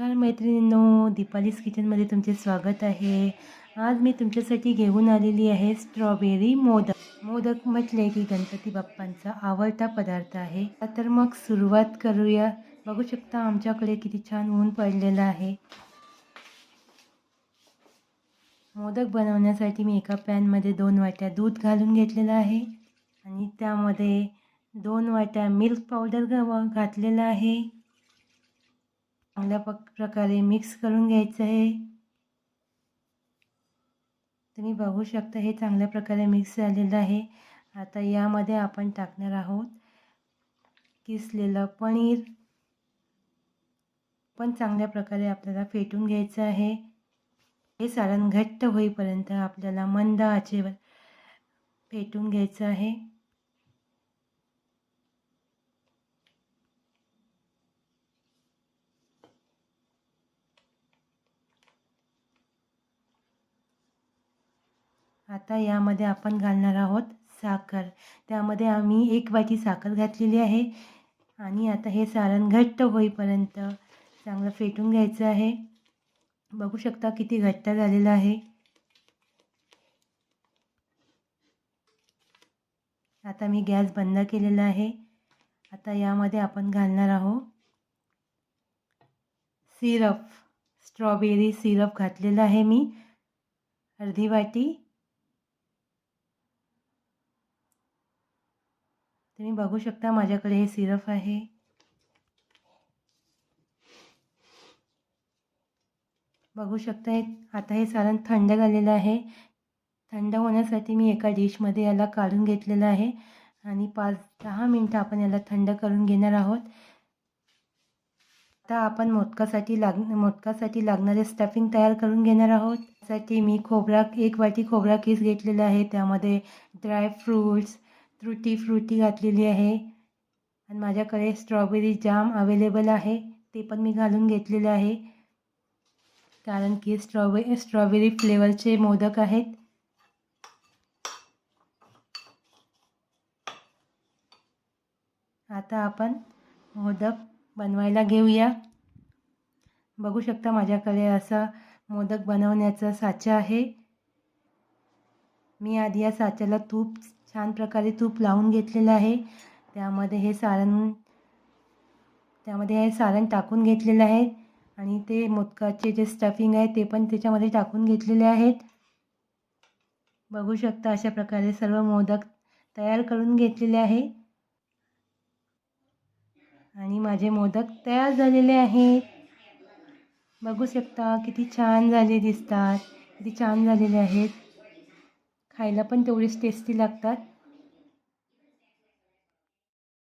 नमस्कार मैत्रिणींनो दीपालीस किचनमध्ये तुमचे स्वागत आहे. आज मी तुमच्यासाठी घेऊन आलेली आहे स्ट्रॉबेरी मोदक. मोदक म्हटले की गणपती बाप्पांचा आवडता पदार्थ आहे. तर मग सुरुवात करूया. बघू शकता आमच्याकडे किती छान ऊन पडलेलं आहे. मोदक बनवण्यासाठी मी एका पॅनमध्ये दोन वाट्या दूध घालून घेतलेलं आहे आणि त्यामध्ये दोन वाट्या मिल्क पावडर घातलेलं आहे. चांगल्या प प्रकारे मिक्स करून घ्यायचं आहे. तुम्ही बघू शकता हे चांगल्या प्रकारे मिक्स झालेलं आहे. आता यामध्ये आपण टाकणार आहोत किसलेलं पनीर. पण चांगल्या प्रकारे आपल्याला फेटून घ्यायचं आहे. हे सारण घट्ट होईपर्यंत आपल्याला मंद आचेवर फेटून घ्यायचं आहे. आता यामध्ये आपण घालणार आहोत साखर. त्यामध्ये आम्ही एक वाटी साखर घातलेली आहे आणि आता हे सारण घट्ट होईपर्यंत चांगलं फेटून घ्यायचं आहे. बघू शकता किती घट्ट झालेलं आहे. आता मी गॅस बंद केलेला आहे. आता यामध्ये आपण घालणार आहोत सिरप. स्ट्रॉबेरी सिरप घातलेला आहे मी. अर्धी वाटी. तुम्ही बघू शकता माझ्याकडे हे सिरप आहे. बघू शकता हे आता हे सारण थंड झालेलं आहे. थंड होण्यासाठी मी एका डिशमध्ये याला काढून घेतलेलं आहे. आणि पाच दहा मिनटं आपण याला थंड करून घेणार आहोत. आता आपण मोदकासाठी लाग मोदकासाठी लागणारे स्टफिंग तयार करून घेणार आहोत. त्यासाठी मी खोबरा एक वाटी खोबरा किस घेतलेला आहे. त्यामध्ये ड्रायफ्रूट्स त्रुटी फ्रुटी घातलेली आहे. आणि माझ्याकडे स्ट्रॉबेरी जाम अवेलेबल आहे. ते पण मी घालून घेतलेले आहे. कारण की स्ट्रॉबे स्ट्रॉबेरी फ्लेवरचे मोदक आहेत. आता आपण मोदक बनवायला घेऊया. बघू शकता माझ्याकडे असा मोदक बनवण्याचा साचा आहे. मी आधी या साच्याला तूप छान प्रकारे तूप लावून घेतलेलं आहे. त्यामध्ये हे सारण त्यामध्ये हे सारण टाकून घेतलेलं आहे. आणि ते मोदकाचे जे स्टफिंग आहे ते पण त्याच्यामध्ये टाकून घेतलेले आहेत. बघू शकता अशा प्रकारे सर्व मोदक तयार करून घेतलेले आहे. आणि माझे मोदक तयार झालेले आहेत. बघू शकता किती छान झाले दिसतात किती छान झालेले आहेत. खायला पण तेवढेच टेस्टी लागतात.